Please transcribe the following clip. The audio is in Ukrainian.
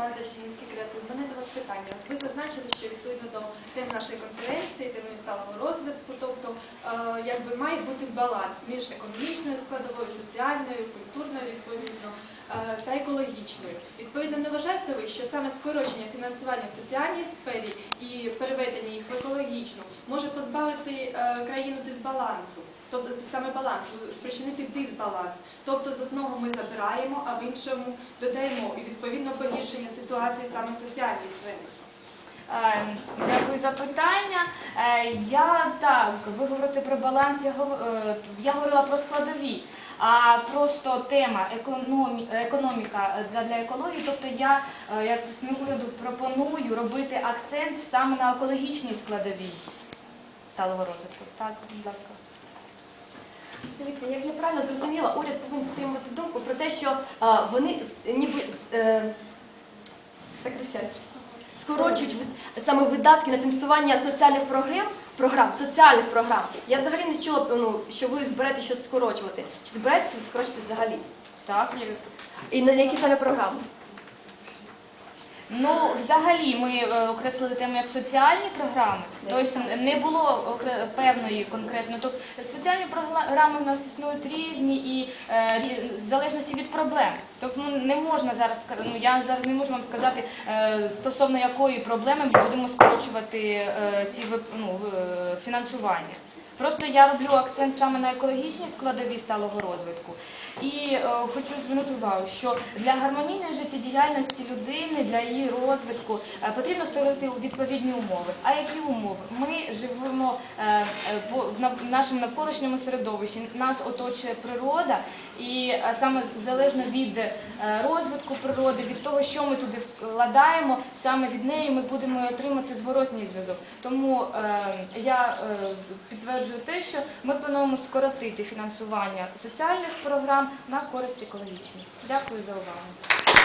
команда Жінський креатив. Мене до вас питання. Ви зазначили, що відповідно до тем нашої конференції, теми сталого розвитку, тобто е, має бути баланс між економічною складовою, соціальною, культурною, відповідно, е, та екологічною. Відповідно, не вважаєте ви, що саме скорочення фінансування в соціальній сфері і переведення їх в екологічну може позбавити е, країну дисбалансу? Тобто саме баланс, спричинити дисбаланс. Тобто з одного ми забираємо, а в іншому додаємо і відповідно погіршення ситуації саме соціальній сфері. Е, Дякую за питання. Е, Я так, ви говорите про баланс, я, е, говорила про складові, а просто тема економі, економіка для, екології, тобто я як представник уряду пропоную робити акцент саме на екологічній складовій сталого розвитку. Так, будь ласка. Дивіться, як я правильно зрозуміла, уряд повинен підтримувати думку про те, що а, вони ніби е, сокращають, скорочують саме видатки на фінансування соціальних програм, програм, соціальних програм. Я взагалі не чула, ну, що ви зберете щось скорочувати. Чи збираєтеся ви скорочувати взагалі? Так. І на які саме програми? Ну, взагалі, ми е, окреслили тему як соціальні програми, тобто не було певної конкретно. Тобто соціальні програми в нас існують різні і е, в залежності від проблем. Тобто ну, не можна зараз сказати, ну я зараз не можу вам сказати е, стосовно якої проблеми ми будемо скорочувати ці ну, фінансування. Просто я роблю акцент саме на екологічній складовій сталого розвитку. І е, хочу звернути увагу, що для гармонійної життєдіяльності людини, для її розвитку е, потрібно створити відповідні умови. А які умови? Ми живемо е, е, в в нашому навколишньому середовищі, нас оточує природа, і е, саме залежно від е, розвитку природи, від того, що ми туди вкладаємо, саме від неї ми будемо отримати зворотній зв'язок. Тому е, я е, підтверджую те, що ми плануємо скоротити фінансування соціальних програм на користь екологічних. Дякую за увагу.